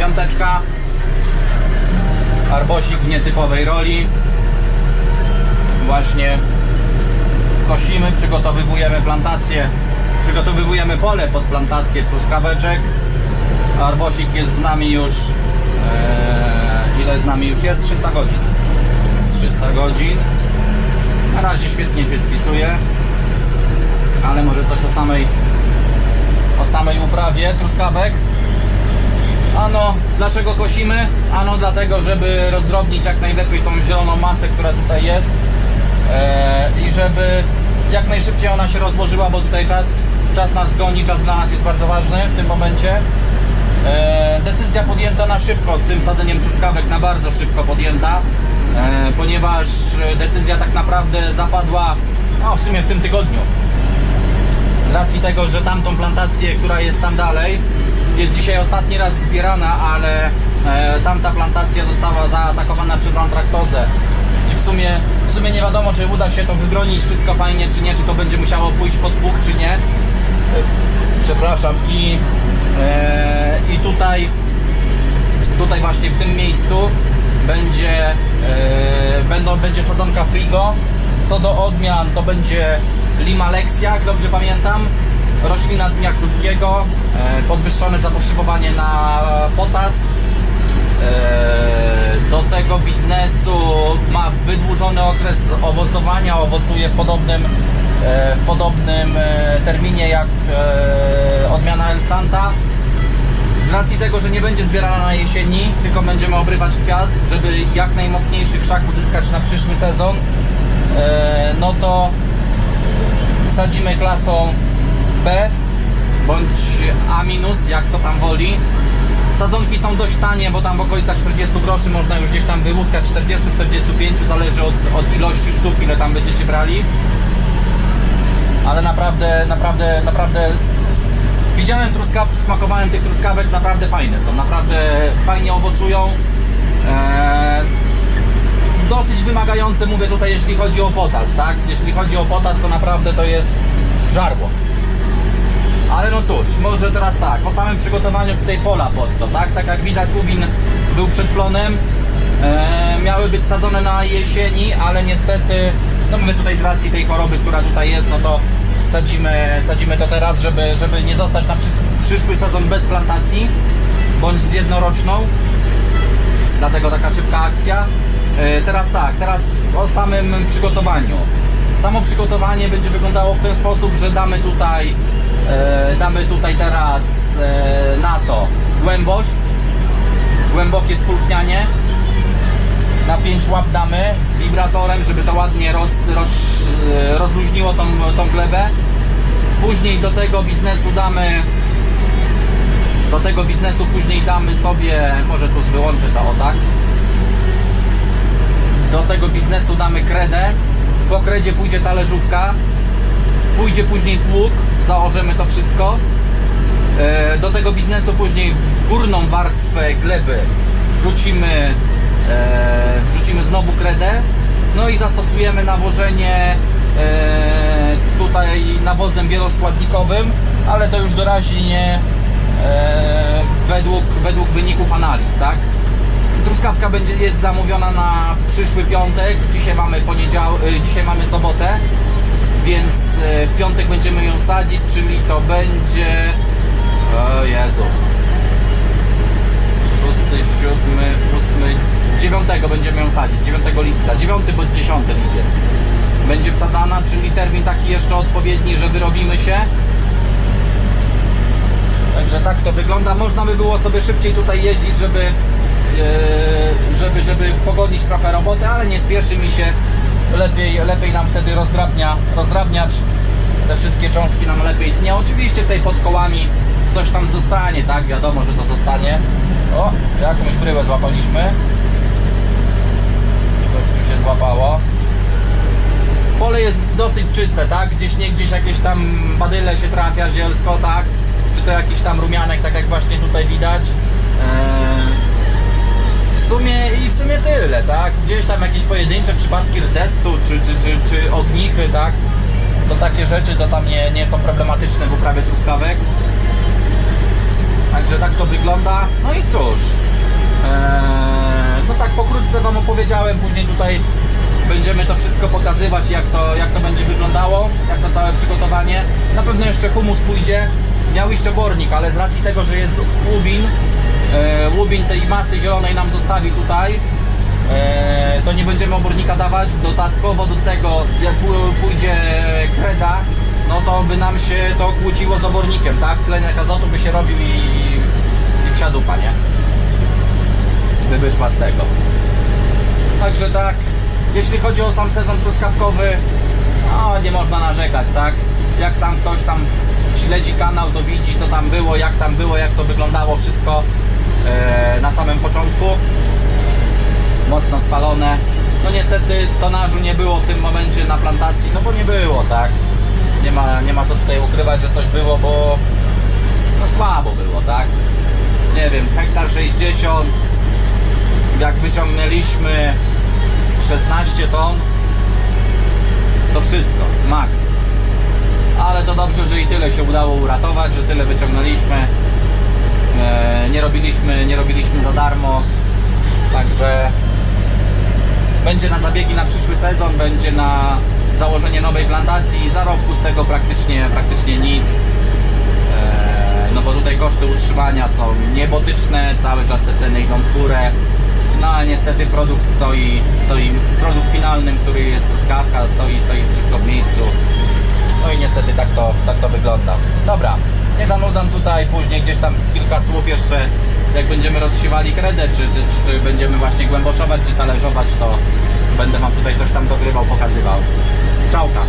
Piąteczka. Arbosik w nietypowej roli. Właśnie kosimy, przygotowujemy plantację, przygotowujemy pole pod plantację truskaweczek. Arbosik jest z nami już, e, ile z nami już jest? 300 godzin. 300 godzin. Na razie świetnie się spisuje, ale może coś o samej, o samej uprawie truskawek. Ano, dlaczego kosimy? Ano dlatego, żeby rozdrobnić jak najlepiej tą zieloną masę, która tutaj jest e, i żeby jak najszybciej ona się rozłożyła, bo tutaj czas, czas nas goni, czas dla nas jest bardzo ważny w tym momencie. E, decyzja podjęta na szybko z tym sadzeniem truskawek, na bardzo szybko podjęta, e, ponieważ decyzja tak naprawdę zapadła no, w sumie w tym tygodniu z racji tego, że tamtą plantację, która jest tam dalej, jest dzisiaj ostatni raz zbierana, ale e, tamta plantacja została zaatakowana przez antraktozę. I w sumie, w sumie nie wiadomo, czy uda się to wybronić wszystko fajnie, czy nie, czy to będzie musiało pójść pod pług, czy nie. E, przepraszam. I, e, i tutaj, tutaj właśnie w tym miejscu będzie, e, będą, będzie sadzonka Frigo. Co do odmian, to będzie Lima Lexia, jak dobrze pamiętam. Roślina dnia krótkiego, e, podwyższone zapotrzebowanie na potas. E, Do tego biznesu ma wydłużony okres owocowania, owocuje w podobnym, e, w podobnym terminie jak odmiana El Santa. Z racji tego, że nie będzie zbierana na jesieni, tylko będziemy obrywać kwiat, żeby jak najmocniejszy krzak uzyskać na przyszły sezon, no to sadzimy klasą B bądź A jak to tam woli. Sadzonki są dość tanie, bo tam w okolicach 40 groszy można już gdzieś tam wyłuskać 40-45, zależy od, od ilości sztuk, ile tam będziecie brali. Ale naprawdę, naprawdę, naprawdę widziałem truskawki, smakowałem tych truskawek, naprawdę fajne są, naprawdę fajnie owocują. Eee, dosyć wymagające, mówię tutaj, jeśli chodzi o potas, tak? Jeśli chodzi o potas, to naprawdę to jest żarło. Ale no cóż, może teraz tak, po samym przygotowaniu tutaj pola pod to, tak? Tak jak widać, Ubin był przed plonem, e, miały być sadzone na jesieni, ale niestety, no my tutaj z racji tej choroby, która tutaj jest, no to sadzimy, sadzimy to teraz, żeby, żeby nie zostać na przysz, przyszły sezon bez plantacji, bądź z jednoroczną. Dlatego taka szybka akcja. E, Teraz tak, teraz o samym przygotowaniu. Samo przygotowanie będzie wyglądało w ten sposób, że damy tutaj, damy tutaj teraz e, na to głębosz, głębokie spulchnianie. Na 5 łap damy z wibratorem, żeby to ładnie roz, roz, e, rozluźniło tą, tą glebę. Później do tego biznesu damy do tego biznesu później damy sobie, może tu wyłączę to o tak. Do tego biznesu damy kredę. Po kredzie pójdzie talerzówka. Pójdzie później pług. Założymy to wszystko. E, Do tego biznesu później w górną warstwę gleby wrzucimy, e, wrzucimy znowu kredę. No i zastosujemy nawożenie e, tutaj nawozem wieloskładnikowym, ale to już doraźnie e, według, według wyników analiz, tak? Truskawka będzie, jest zamówiona na przyszły piątek. Dzisiaj mamy poniedział, y, dzisiaj mamy sobotę, więc y, w piątek będziemy ją sadzić, czyli to będzie. O Jezu. 6, 7, 8, 9 będziemy ją sadzić. 9 lipca, 9 bądź 10 lipiec. Będzie wsadzana, czyli termin taki jeszcze odpowiedni, że wyrobimy się. Także tak to wygląda. Można by było sobie szybciej tutaj jeździć, żeby, e, żeby, żeby pogodzić trochę roboty, ale nie spieszy mi się. Lepiej, lepiej nam wtedy rozdrabnia, rozdrabniacz. Te wszystkie cząstki nam lepiej tnie. Oczywiście tutaj pod kołami coś tam zostanie, tak? Wiadomo, że to zostanie. O, jakąś bryłę złapaliśmy. Coś tu się złapało. Pole jest dosyć czyste, tak? Gdzieś nie gdzieś jakieś tam badyle się trafia, zielsko, tak? Czy to jakiś tam rumianek, tak jak właśnie tutaj widać. Sumie i w sumie tyle, tak? Gdzieś tam jakieś pojedyncze przypadki rdestu, czy, czy, czy, czy ognichy, tak? To takie rzeczy to tam nie, nie są problematyczne w uprawie truskawek. Także tak to wygląda. No i cóż, Eee, no tak pokrótce Wam opowiedziałem, później tutaj będziemy to wszystko pokazywać, jak to, jak to będzie wyglądało, jak to całe przygotowanie. Na pewno jeszcze humus pójdzie. Miał iść obornik, ale z racji tego, że jest łubin, e, łubin tej masy zielonej nam zostawi tutaj, e, to nie będziemy obornika dawać. Dodatkowo do tego, jak pó- pójdzie kreda, no to by nam się to kłóciło z obornikiem, tak? Tlenek azotu by się robił i, i psia dupa, nie? by wyszła z tego. Także tak, jeśli chodzi o sam sezon truskawkowy, no nie można narzekać, tak? Jak tam ktoś tam śledzi kanał, to widzi co tam było, jak tam było, jak to wyglądało wszystko e, na samym początku. Mocno spalone. No niestety tonażu nie było w tym momencie na plantacji, no bo nie było, tak? Nie ma, nie ma co tutaj ukrywać, że coś było, bo no słabo było, tak? Nie wiem, hektar 60, jak wyciągnęliśmy 16 ton, to wszystko, max. Ale to dobrze, że i tyle się udało uratować, że tyle wyciągnęliśmy. E, nie robiliśmy, nie robiliśmy za darmo. Także będzie na zabiegi na przyszły sezon, będzie na założenie nowej plantacji zarobku z tego praktycznie, praktycznie nic. E, No bo tutaj koszty utrzymania są niebotyczne, cały czas te ceny idą w górę. No a niestety produkt stoi, stoi produkt finalnym, który jest truskawka, stoi, stoi wszystko w miejscu. No i niestety tak to, tak to wygląda. Dobra, nie zanudzam tutaj, później gdzieś tam kilka słów jeszcze, jak będziemy rozsiewali kredę, czy, czy, czy będziemy właśnie głęboszować, czy talerzować, to będę Wam tutaj coś tam dogrywał, pokazywał. Strzałka.